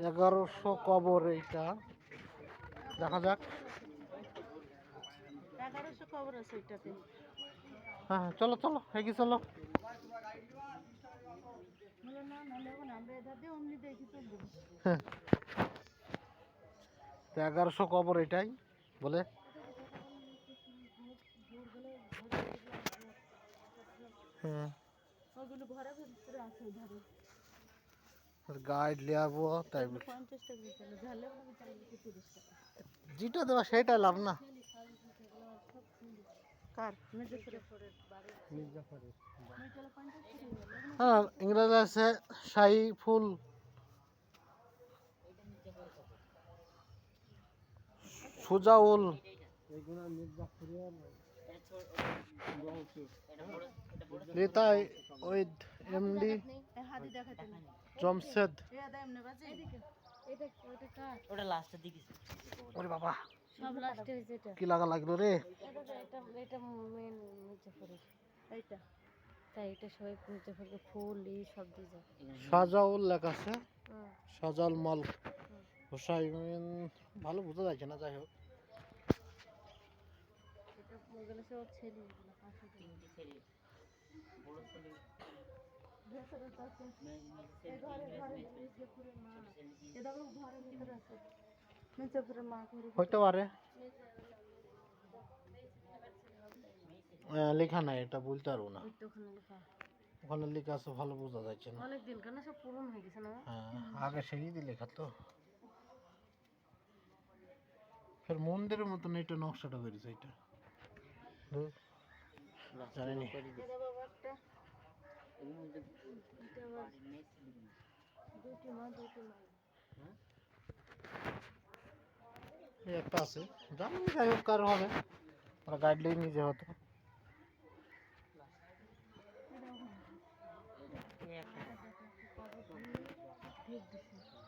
এগারোশো কবর এইটা। দেখা যাক। এগারোশো আছে ওইটাতে। হ্যাঁ হ্যাঁ, চলো চলো এগিয়ে চলো। হ্যাঁ। এগারোশো কবর এটাই বলে। হ্যাঁ। ওগুলো ঘরের ভিতরে আছে ওইধারে। গাইড লিয়াবো তাই যেটা দেওয়া সেটাই লাভ না। হ্যাঁ ইংরেজি আছে শাহি ফুল। সুজাউল। নিতাই ওই এমডি। হাদি দেখাতে না জমশেদ। এ আদা এমনি বাজে। এটা ওটা কার? ওটা লাস্টের দিকে। ওরে বাবা। সব লাস্টে হয়েছে এটা কি লাগা লাগল রে? এটা এটা এটা মেন মির্জাপুরে এইটা। তাই এটা সবাই মির্জাপুরে ফুল এই সব দিয়ে যায় সাজাউল লেখা আছে। হুম। সাজাউল মাল। হোসাইন ভালো বোঝা যাচ্ছে না যাই হোক। এটা ছেলে এগুলো পাশে দিয়ে। তিনটে ছেলে। বড় ছেলে। ভেতরে তো আছে। এই ঘরে ঘরে মির্জাপুরের মা এ দেখো ঘরের ভিতরে আছে মির্জাপুরের মা ঘরে হইতে পারে লেখা নাই এটা বলতে পারব না। ওখানে লেখা আছে ভালো বোঝা যাচ্ছে না। অনেক দিন কেন সব পুরনো হয়ে গেছে না? হ্যাঁ আগে সিঁড়ি দিয়ে লেখা তো। ফের মন্দিরের মতন এটা নকশাটা বেরিয়েছে এটা। জানি নি। বাবা একটা এর মধ্যে এটা আবার দুটি মা দুটি মা এই একটা আছে জানি না যাই হোক কার হবে ওরা গাইডলাইন নিজে হতো একটা